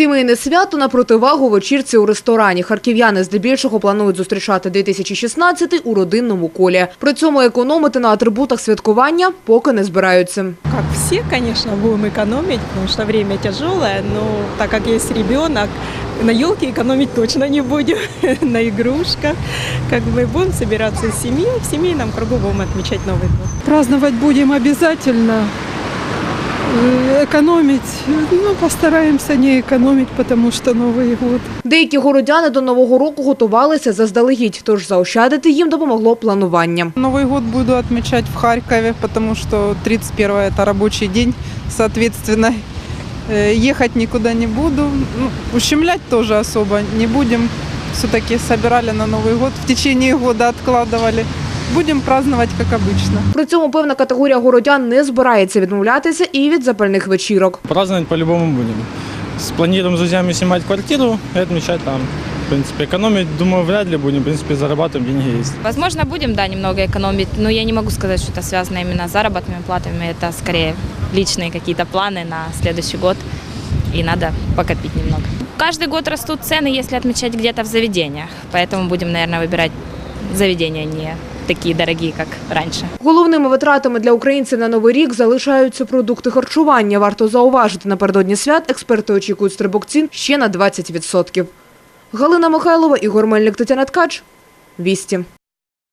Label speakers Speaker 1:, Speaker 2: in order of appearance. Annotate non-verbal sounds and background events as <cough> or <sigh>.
Speaker 1: Сімейне свято на противагу вечірці у ресторані. Харків'яни здебільшого планують зустрічати 2016 у родинному колі. При цьому економити на атрибутах святкування поки не збираються.
Speaker 2: Как все, конечно, будем экономить, потому что время тяжелое, но так как есть ребенок, на елке экономить точно не будем, <laughs> на игрушках. Как бы будем собираться с семьей, в семейном кругу будем отмечать Новый год.
Speaker 3: Праздновать будем обязательно. Э, Экономить, ну, постараемся не экономить, потому что Новый год.
Speaker 1: Деякі городяни до Нового року готувалися заздалегідь, тож заощадити їм допомогло планування.
Speaker 3: Новый год буду отмечать в Харькове, потому что 31 это рабочий день, соответственно, э, ехать никуда не буду. Ну, ущемлять тоже особо не будем. Все-таки собирали на Новый год, в течение года откладывали. Будем праздновать, как обычно.
Speaker 1: При цьому певна категорія городян не збирається відмовлятися і від запальних вечірок.
Speaker 4: Праздновать по-любому будем. Спланируем с друзьями снимать квартиру и отмечать там. В принципе, экономить, думаю, вряд ли будем. В принципе, зарабатываем, деньги есть.
Speaker 5: Возможно, будем, да, немного экономить, но я не могу сказать, что это связано именно с заработными платами. Это скорее личные какие-то планы на следующий год, и надо покопить немного. Каждый год растут цены, если отмечать где-то в заведениях, поэтому будем, наверное, выбирать заведения не такие дорогие, как раньше.
Speaker 1: Головними витратами для українців на Новий рік залишаються продукти харчування. Варто зауважити, напередодні свят експерти очікують стрибок цін ще на 20%. Галина Михайлова, Ігор Мельник, Тетяна Ткач. Вісті.